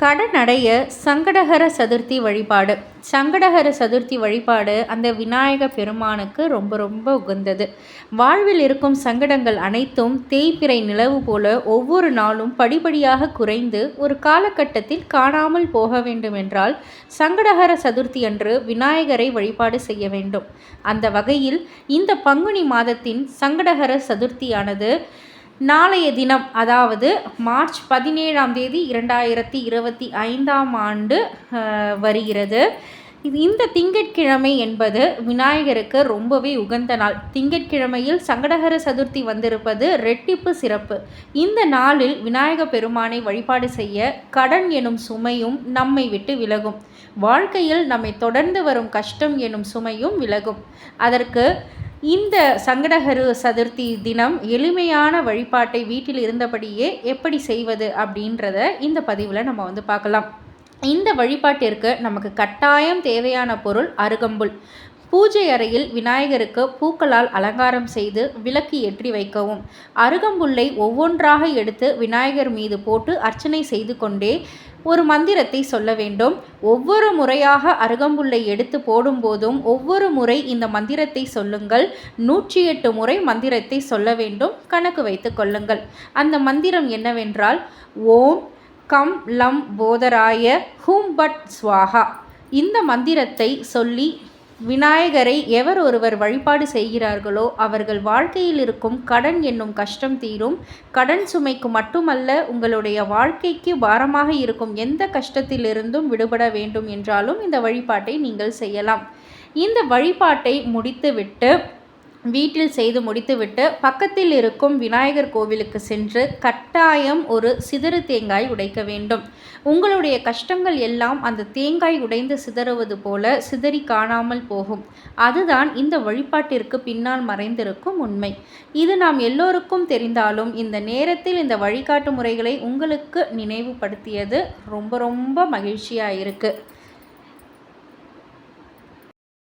கடனடைய சங்கடகர சதுர்த்தி வழிபாடு. சங்கடகர சதுர்த்தி வழிபாடு அந்த விநாயக பெருமானுக்கு ரொம்ப ரொம்ப உகந்தது. வாழ்வில் இருக்கும் சங்கடங்கள் அனைத்தும் தேய்பிறை நிலவு போல ஒவ்வொரு நாளும் படிப்படியாக குறைந்து ஒரு காலகட்டத்தில் காணாமல் போக வேண்டுமென்றால் சங்கடகர சதுர்த்தி அன்று விநாயகரை வழிபாடு செய்ய வேண்டும். அந்த வகையில் இந்த பங்குனி மாதத்தின் சங்கடகர சதுர்த்தியானது நாளைய தினம் அதாவது மார்ச் பதினேழாம் தேதி இரண்டாயிரத்தி இருபத்தி ஐந்தாம் ஆண்டு வருகிறது. இது இந்த திங்கட்கிழமை என்பது விநாயகருக்கு ரொம்பவே உகந்த நாள். திங்கட்கிழமையில் சங்கடகர சதுர்த்தி வந்திருப்பது ரெட்டிப்பு சிறப்பு. இந்த நாளில் விநாயக பெருமானை வழிபாடு செய்ய கடன் எனும் சுமையும் நம்மை விட்டு விலகும். வாழ்க்கையில் நம்மை தொடர்ந்து வரும் கஷ்டம் எனும் சுமையும் விலகும். அதற்கு இந்த சங்கடகரு சதுர்த்தி தினம் எளிமையான வழிபாட்டை வீட்டில் இருந்தபடியே எப்படி செய்வது அப்படின்றத இந்த பதிவில் நம்ம வந்து பார்க்கலாம். இந்த வழிபாட்டிற்கு நமக்கு கட்டாயம் தேவையான பொருள் அருகம்புல். பூஜை அறையில் விநாயகருக்கு பூக்களால் அலங்காரம் செய்து விளக்கு ஏற்றி வைக்கவும். அருகம்புல்லை ஒவ்வொன்றாக எடுத்து விநாயகர் மீது போட்டு அர்ச்சனை செய்து கொண்டே ஒரு மந்திரத்தை சொல்ல வேண்டும். ஒவ்வொரு முறையாக அருகம்புல்லை எடுத்து போடும்போதும் ஒவ்வொரு முறை இந்த மந்திரத்தை சொல்லுங்கள். நூற்றி எட்டு முறை மந்திரத்தை சொல்ல வேண்டும். கணக்கு வைத்து கொள்ளுங்கள். அந்த மந்திரம் என்னவென்றால் ஓம் கம் லம் போதராய ஹூம் பட் ஸ்வாஹா. இந்த மந்திரத்தை சொல்லி விநாயகரை எவர் ஒருவர் வழிபாடு செய்கிறார்களோ அவர்கள் வாழ்க்கையில் இருக்கும் கடன் என்னும் கஷ்டம் தீரும். கடன் சுமைக்கு மட்டுமல்ல உங்களுடைய வாழ்க்கைக்கு பாரமாக இருக்கும் எந்த கஷ்டத்திலிருந்தும் விடுபட வேண்டும் என்றாலும் இந்த வழிபாட்டை நீங்கள் செய்யலாம். இந்த வழிபாட்டை முடித்துவிட்டு வீட்டில் செய்து முடித்துவிட்டு பக்கத்தில் இருக்கும் விநாயகர் கோவிலுக்கு சென்று கட்டாயம் ஒரு சிதறு தேங்காய் உடைக்க வேண்டும். உங்களுடைய கஷ்டங்கள் எல்லாம் அந்த தேங்காய் உடைந்து சிதறுவது போல சிதறி காணாமல் போகும். அதுதான் இந்த வழிபாட்டிற்கு பின்னால் மறைந்திருக்கும் உண்மை. இது நாம் எல்லோருக்கும் தெரிந்தாலும் இந்த நேரத்தில் இந்த வழிகாட்டு முறைகளை உங்களுக்கு நினைவுபடுத்தியது ரொம்ப ரொம்ப மகிழ்ச்சியாக இருக்குது